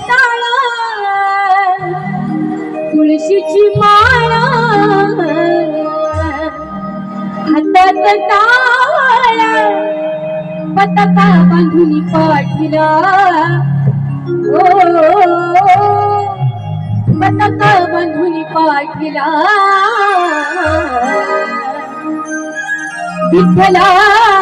टाळा तुळशीची माळा हातात टाळा पताका बांधून पाठीला ओ पताका बांधून पाठीला विठ्ठला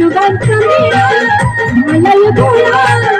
Ayudan, ayudan, ayudan, ayudan,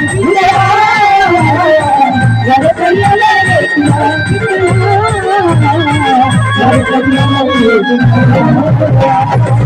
Thank you.